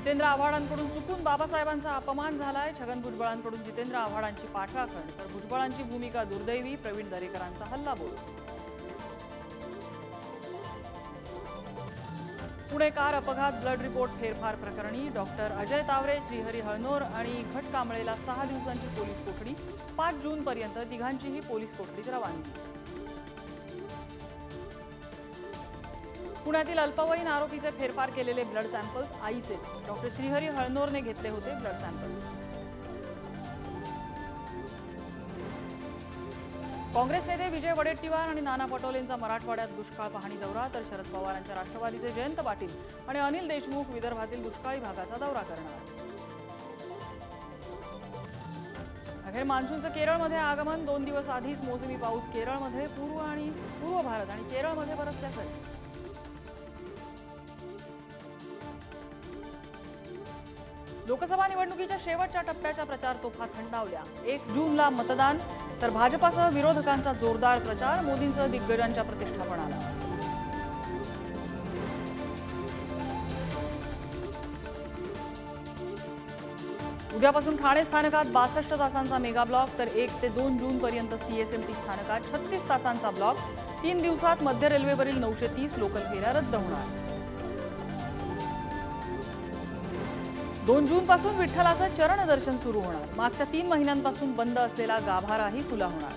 जितेंद्र आव्हाडांकडून चुकून बाबासाहेबांचा अपमान झालाय. छगन भुजबळांकडून जितेंद्र आव्हाडांची पाठराखण तर भुजबळांची भूमिका दुर्दैवी प्रवीण दरेकरांचा हल्लाबोल पुणे कार अपघात ब्लड रिपोर्ट फेरफार प्रकरणी डॉक्टर अजय तावरे श्रीहरी हळनोर आणि घटकांबळेला सहा दिवसांची पोलीस कोठडी पाच जून पर्यंत तिघांचीही पोलीस कोठडीत रवानगी. पुण्यातील अल्पवयीन आरोपीचे फेरफार केलेले ब्लड सॅम्पल्स आईचेच डॉक्टर श्रीहरी हळनोरने घेतले होते ब्लड सॅम्पल्स. काँग्रेस नेते विजय वडेट्टीवार आणि नाना पटोलेंचा मराठवाड्यात दुष्काळ पाहणी दौरा तर शरद पवारांच्या राष्ट्रवादीचे जयंत पाटील आणि अनिल देशमुख विदर्भातील दुष्काळी भागाचा दौरा करणार. अखेर मान्सूनचं केरळमध्ये आगमन दोन दिवस आधीच मोसमी पाऊस केरळमध्ये पूर्व आणि पूर्व भारत आणि केरळमध्ये बरसल्यासाठी लोकसभा निवडणुकीच्या शेवटच्या टप्प्याच्या प्रचार तोफा थंडावल्या. एक जूनला मतदान तर भाजपासह विरोधकांचा जोरदार प्रचार मोदींसह दिग्गजांच्या प्रतिष्ठापनाला. उद्यापासून ठाणे स्थानकात बासष्ट तासांचा मेगा ब्लॉक तर एक ते दोन जून पर्यंत सीएसएमटी स्थानकात छत्तीस तासांचा ब्लॉक. तीन दिवसात मध्य रेल्वेवरील नऊशे तीस लोकल फेऱ्या रद्द होणार. दोन जून पासून विठ्ठलाचं चरण दर्शन सुरू होणार. मागच्या तीन महिन्यांपासून बंद असलेला गाभाराही खुला होणार.